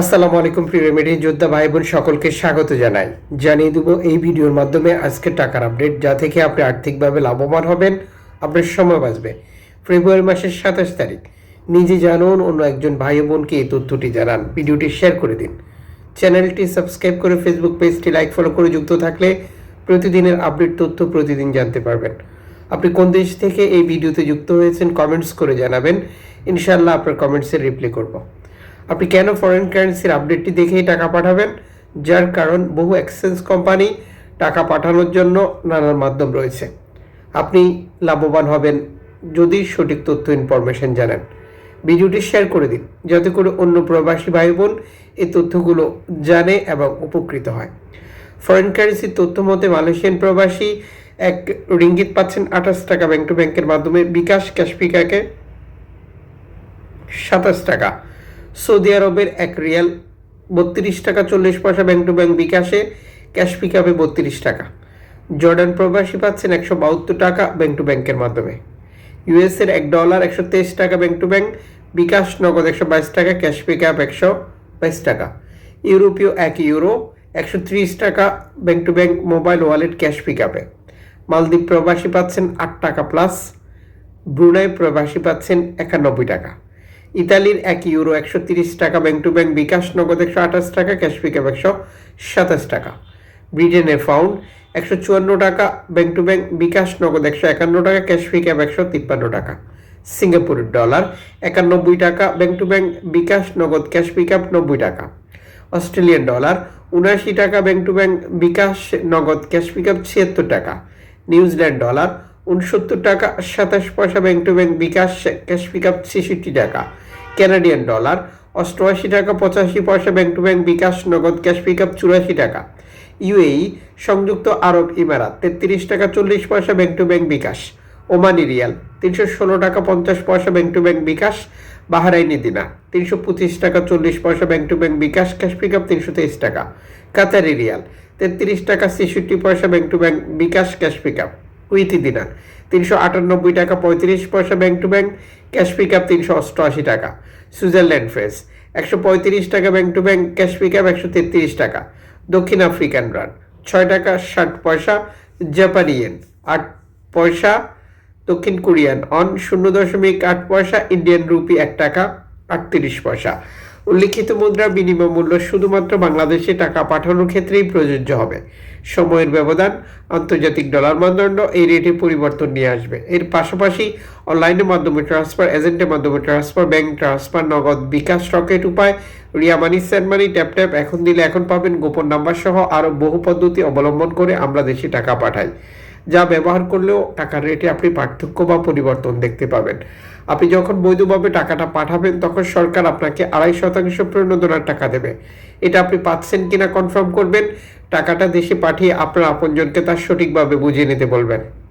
আসসালামু আলাইকুম, প্রিয় রেমেডি যোদ্ধা ভাই বোন সকলকে স্বাগত জানাই। জানিয়ে দেব এই ভিডিওর মাধ্যমে আজকে টাকার আপডেট, যা থেকে আপনি আর্থিকভাবে লাভবান হবেন, আপনার সময় বাঁচবে। ফেব্রুয়ারি মাসের সাতাশ তারিখ। নিজে জানুন, অন্য একজন ভাই বোনকে এই তথ্যটি জানান। ভিডিওটি শেয়ার করে দিন। চ্যানেলটি সাবস্ক্রাইব করে ফেসবুক পেজটি লাইক, ফলো করে যুক্ত থাকলে প্রতিদিনের আপডেট তথ্য প্রতিদিন জানতে পারবেন। আপনি কোন দেশ থেকে এই ভিডিওতে যুক্ত হয়েছেন, কমেন্টস করে জানাবেন। ইনশাআল্লাহ আপনার কমেন্টসের রিপ্লাই করব। আপনি কেন ফরেন কারেন্সির আপডেটটি দেখেই টাকা পাঠাবেন? যার কারণ বহু এক্সচেঞ্জ কোম্পানি টাকা পাঠানোর জন্য নানান মাধ্যম রয়েছে। আপনি লাভবান হবেন যদি সঠিক তথ্য ইনফরমেশন জানেন। ভিডিওটি শেয়ার করে দিন, যাতে করে অন্য প্রবাসী ভাই বোন এই তথ্যগুলো জানে এবং উপকৃত হয়। ফরেন কারেন্সির তথ্য মতে মালয়েশিয়ান প্রবাসী এক রিঙ্গিত পাচ্ছেন আঠাশ টাকা ব্যাংক টু ব্যাংকের মাধ্যমে বিকাশ ক্যাশপিকাকে সাতাশ টাকা। সৌদি আরবের এক রিয়াল বত্রিশ টাকা চল্লিশ পয়সা ব্যাংক টু ব্যাংক বিকাশে, ক্যাশ পিক আপে বত্রিশ টাকা। জর্ডান প্রবাসী পাচ্ছেন একশো বাহাত্তর টাকা ব্যাংক টু ব্যাংকের মাধ্যমে। ইউএসের এক ডলার একশো তেইশ টাকা ব্যাংক টু ব্যাংক, বিকাশ নগদ একশো বাইশ টাকা, ক্যাশ পিক আপ একশো বাইশ টাকা। ইউরোপীয় এক ইউরো একশো ত্রিশ টাকা bank to bank mobile wallet cash pick আপে মালদ্বীপ প্রবাসী পাচ্ছেন আট টাকা প্লাস, ব্রুনাই প্রবাসী পাচ্ছেন একানব্বই টাকা। ইতালির এক ইউরো একশো তিরিশ টাকা ব্যাংক টু ব্যাংক বিকাশ, নগদ একশো আঠাশ টাকা, ক্যাশ পিকআপ একশো সাতাশ টাকা। ব্রিটেনের ফাউন্ড একশো চুয়ান্ন টাকা ব্যাংক টু ব্যাংক বিকাশ, নগদ একশো একান্ন টাকা, ক্যাশ পিকআপ একশো তিপ্পান্ন টাকা। সিঙ্গাপুরের ডলার একানব্বই টাকা ব্যাংক টু ব্যাংক বিকাশ, নগদ ক্যাশ পিকআপ নব্বই টাকা। অস্ট্রেলিয়ান ডলার উনআশি টাকা ব্যাংক টু ব্যাংক বিকাশ, নগদ ক্যাশ পিকআপ ছিয়াত্তর টাকা। নিউজিল্যান্ড ডলার উনসত্তর টাকা, সাতাশ পয়সা bank to bank bKash cash pickup ছেষট্টি টাকা। ক্যানাডিয়ান ডলার অষ্টআশি টাকা, পঁচাশি পয়সা ব্যাংক টু ব্যাংক বিকাশ, নগদ ক্যাশ পিকআপ চুরাশি টাকা। ইউএই সংযুক্ত আরব ইমারাত, তেত্রিশ টাকা, চল্লিশ পয়সা bank to bank bKash. Omani riyal, তিনশো ষোলো টাকা, পঞ্চাশ পয়সা bank to bank bKash. Bahraini dinar, তিনশো পঁচিশ টাকা, চল্লিশ পয়সা bank to bank bKash. Cash pickup তিনশো তেইশ টাকা। কাতারি রিয়াল, তেত্রিশ টাকা, ছেষট্টি পয়সা bank to bank bKash cash pickup Kuwaiti dinar তিনশো আটানব্বই টাকা পঁয়ত্রিশ পয়সা bank to bank cash pick up তিনশো অষ্টআশি টাকা। সুইজারল্যান্ড ফ্রেস একশো পঁয়ত্রিশ টাকা bank to bank cash pick up একশো তেত্রিশ টাকা। দক্ষিণ আফ্রিকান রান ছয় টাকা ষাট পয়সা জাপানি ইয়েন আট পয়সা, দক্ষিণ কোরিয়ান অন শূন্য দশমিক আট পয়সা ইন্ডিয়ান রুপি এক টাকা, আটত্রিশ পয়সা। উল্লিখিত মুদ্রার বিনিময় মূল্য শুধুমাত্র বাংলাদেশে টাকা পাঠানোর ক্ষেত্রেই প্রযোজ্য হবে। সময়ের ব্যবধান, আন্তর্জাতিক ডলার মানদণ্ড এই রেটে পরিবর্তন নিয়ে আসবে। এর পাশাপাশি অনলাইনের মাধ্যমে ট্রান্সফার এজেন্টের মাধ্যমে transfer, bank transfer, Nagad bKash, Rocket Upay, Ria Money, send money, tap tap এখন দিলে এখন পাবেন গোপন নাম্বার সহ আরও বহু পদ্ধতি অবলম্বন করে আমরা দেশে টাকা পাঠাই। যা ব্যবহার করলেও টাকার রেটে আপনি পার্থক্য বা পরিবর্তন দেখতে পাবেন। আপনি যখন বৈধভাবে টাকাটা পাঠাবেন, তখন সরকার আপনাকে আড়াই শতাংশ প্রণোদনার টাকা দেবে। এটা আপনি পাচ্ছেন কিনা কনফার্ম করবেন। টাকাটা দেশে পাঠিয়ে আপনার আপনজনকে তার সঠিকভাবে বুঝিয়ে নিতে বলবেন।